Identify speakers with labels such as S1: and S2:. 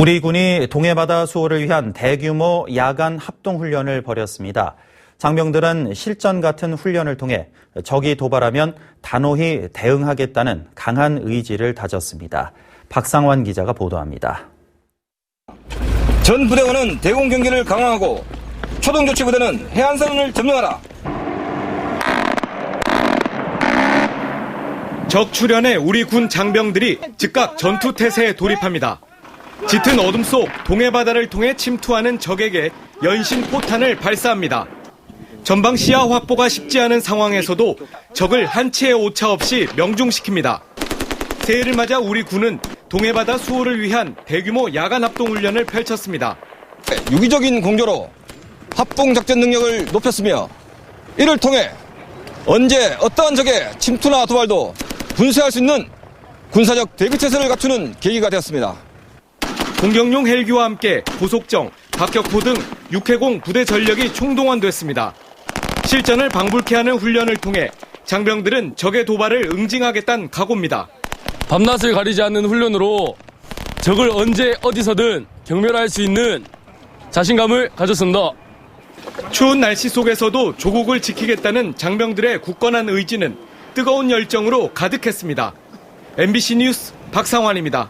S1: 우리 군이 동해바다 수호를 위한 대규모 야간 합동훈련을 벌였습니다. 장병들은 실전 같은 훈련을 통해 적이 도발하면 단호히 대응하겠다는 강한 의지를 다졌습니다. 박상환 기자가 보도합니다.
S2: 전 부대원은 대공 경계를 강화하고 초동조치 부대는 해안선을 점령하라.
S3: 적 출현에 우리 군 장병들이 즉각 전투 태세에 돌입합니다. 짙은 어둠 속 동해 바다를 통해 침투하는 적에게 연신 포탄을 발사합니다. 전방 시야 확보가 쉽지 않은 상황에서도 적을 한 치의 오차 없이 명중시킵니다. 새해를 맞아 우리 군은 동해바다 수호를 위한 대규모 야간 합동 훈련을 펼쳤습니다.
S2: 유기적인 공조로 합동 작전 능력을 높였으며 이를 통해 언제 어떠한 적의 침투나 도발도 분쇄할 수 있는 군사적 대비태세를 갖추는 계기가 되었습니다.
S3: 공격용 헬기와 함께 고속정, 박격포 등 육해공 부대 전력이 총동원됐습니다. 실전을 방불케 하는 훈련을 통해 장병들은 적의 도발을 응징하겠다는 각오입니다.
S4: 밤낮을 가리지 않는 훈련으로 적을 언제 어디서든 경멸할 수 있는 자신감을 가졌습니다.
S3: 추운 날씨 속에서도 조국을 지키겠다는 장병들의 굳건한 의지는 뜨거운 열정으로 가득했습니다. MBC 뉴스 박상환입니다.